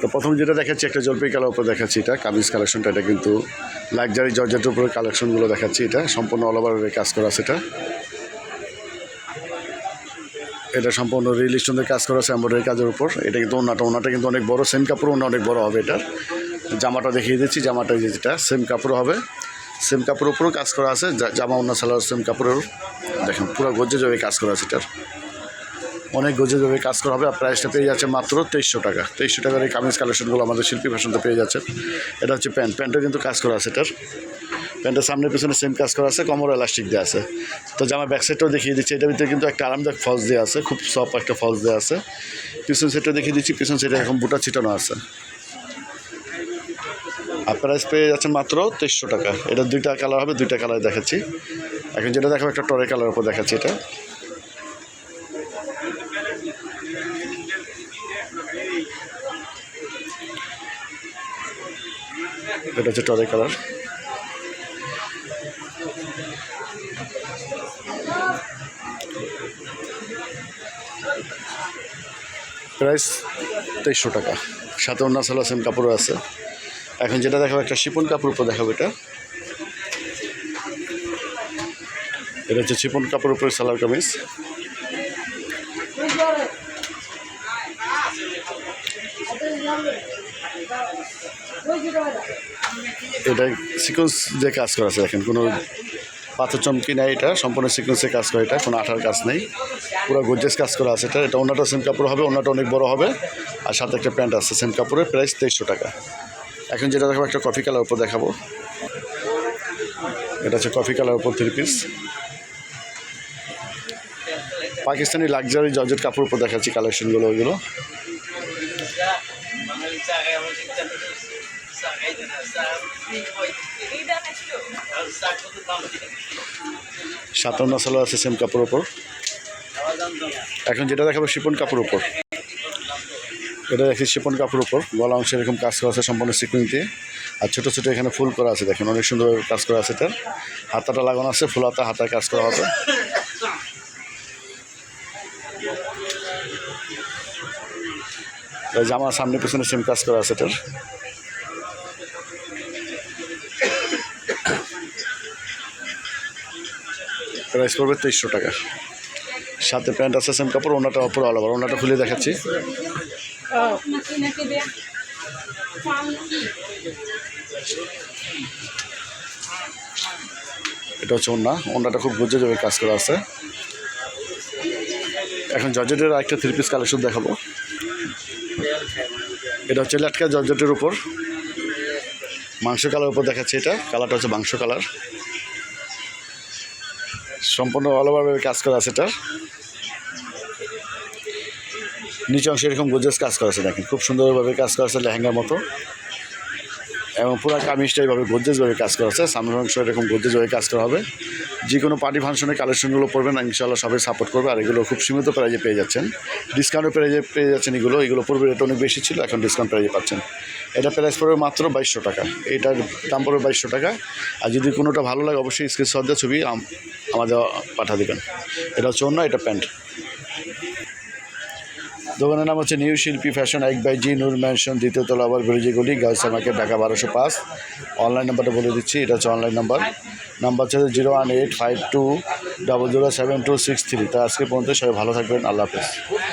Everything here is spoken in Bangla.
তো প্রথম যেটা দেখাচ্ছি, একটা জলপাই কালার উপর দেখাচ্ছি এটা, কামিজ কালেকশনটা এটা কিন্তু লাক্সারি জর্জেটের উপরে কালেকশনগুলো দেখাচ্ছি এটা, সম্পূর্ণ অল ওভার কাজ করা আছে এটা। এটা সম্পূর্ণ রিল কাজ করা আছে এম্ব্রয়ডারি কাজের উপর, এটা কিন্তু ওনাটা ওনাটা কিন্তু অনেক বড় সেম কাপড় ওনা অনেক বড় হবে এটার। জামাটা দেখিয়ে দিচ্ছি, জামাটা যেটা সেম কাপড় হবে। সেম কাপড়ের উপরেও কাজ করা আছে জামা অন্য সালোয়ার সেম কাপড়ের। দেখেন, পুরো গজ্জে যাবে কাজ করা আছে এটার। অনেক গজে যাবে কাজ করা হবে। আর প্রাইসটা পেয়ে যাচ্ছে মাত্র তেইশশো টাকা। তেইশশো টাকার এই কামিজ কালেকশনগুলো আমাদের শিল্পী ফ্যাশনতে পেয়ে যাচ্ছে। এটা হচ্ছে প্যান্ট। প্যান্টও কিন্তু কাজ করা আছে এটার। প্যান্টের সামনে পিছনে সেম কাজ করা আছে, কমর এলাস্টিক দেওয়া আছে। তো জামা ব্যাক সাইডটাও দেখিয়ে দিচ্ছি। এটার ভিতরে কিন্তু একটা আরামদায়ক ফলস দেওয়া আছে। খুব সফট একটা ফলস দেওয়া আছে। পিছন সাইডটা দেখিয়ে দিচ্ছি। পিছন সাইডে এখন বুটা ছিটানো আছে। আর প্রাইস পেয়ে যাচ্ছেন মাত্র তেইশশো টাকা। এটা দুইটা কালার হবে, দুইটা কালার দেখাচ্ছি। এখন যেটা দেখাবো, একটা টরে কালার উপর দেখাচ্ছি এটা। এটা হচ্ছে টরে কালার। প্রাইস তেইশশো টাকা। সাথে অন্য সালা সেম কাপড়ও আছে। এখন যেটা দেখাবো, একটা শিপন কাপড় উপর দেখাবো এটা। এটা হচ্ছে শিপন কাপড় উপরে সালার কামিজ। এটা সিকোয়েন্স যে কাজ করা আছে দেখেন, কোনো পাথর চমকি নেই এটা, সম্পূর্ণ সিকোয়েন্সে কাজ করা এটা, কোনো আঠার কাজ নেই। পুরো গর্জেস কাজ করা আছে এটা। এটা অন্যটা সেম কাপড় হবে অন্যটা অনেক বড় হবে। আর সাথে একটা প্যান্ট আছে সেম কাপড়ের প্রাইস তেইশশো টাকা। এখন যেটা দেখাবো, একটা কফি কালার উপর দেখাবো। এটা হচ্ছে কফি কালার উপর three piece Pakistani luxury georgette কাপড় উপর দেখাচ্ছি কালেকশনগুলো ওইগুলো। সাতান্ন সালো আছে সেম কাপড় ওপর এখন যেটা দেখাবো শিপন কাপড় উপর। এটা দেখি শিপন কাপড় উপর। গলা অংশে এরকম কাজ করা আছে সম্পূর্ণ সিকুইন দিয়ে। আর ছোটো ছোটো এখানে ফুল করা আছে, দেখেন অনেক সুন্দর কাজ করা আছে এটার। হাতাটা লাগানো আছে, ফুল হাতা, হাতায় কাজ করা হবে। জামার সামনে পিছনে সেম কাজ করা আছে এটার। প্রাইস পড়বে তেইশশো টাকা। সাথে প্যান্ট আছে সেম কাপড়, ওনাটা অপর আলাদা ওনাটা খুলে দেখাচ্ছি। এটা হচ্ছে ওনা ওনাটা খুব বুঝে যাবে কাজ করা আছে। এখন জর্জেটের আরেকটা থ্রি পিস কালেকশন দেখাবো। এটা হচ্ছে লেটকা জর্জেটের উপর। মাংস কালার উপর দেখাচ্ছে এটা। কালারটা হচ্ছে মাংস কালার সম্পূর্ণ অল ওভারভাবে কাজ করা আছে এটার নিচে অংশে এরকম গোজেস কাজ করা আছে, দেখেন, খুব সুন্দরভাবে কাজ করা আছে লেহেঙ্গার মতো। এবং পুরো কামিজটা এইভাবে গোদরেজভাবে কাজ করা আছে, সামনের অংশ এরকম গোদরেজভাবে কাজ করা হবে। যে কোনো পার্টি ফাংশনের কালেকশনগুলো পড়বেন, ইনশাআল্লাহ সবাই সাপোর্ট করবে, আর এগুলো খুব সীমিত প্রাইজে পেয়ে যাচ্ছেন। ডিসকাউন্টও প্রাইজে পেয়ে যাচ্ছেন এগুলো এগুলো পূর্বে রেট অনেক বেশি ছিল, এখন ডিসকাউন্ট প্রাইজে পাচ্ছেন। এটা প্রাইস পড়বে মাত্র বাইশশো টাকা। এটার দাম পড়বে বাইশশো টাকা। আর যদি কোনোটা ভালো লাগে, অবশ্যই স্ক্রিনশট দিয়ে ছবি আম- আমাদের পাঠা দেবেন। এটা হচ্ছে অন্য এটা প্যান্ট। দোকানের নাম হচ্ছে নিউ শিল্পী ফ্যাশন এক বাই জি, নুর ম্যানশন, দ্বিতীয় তলা আবার গলি গার্লস মার্কেট ঢাকা বারোশো পাঁচ। অনলাইন নাম্বারটা বলে দিচ্ছি, এটা হচ্ছে অনলাইন নাম্বার। নাম্বার হচ্ছে zero one eight five two double zero seven two six three. তা আজকে পর্যন্ত সবাই ভালো থাকবেন, আল্লাহ হাফেজ।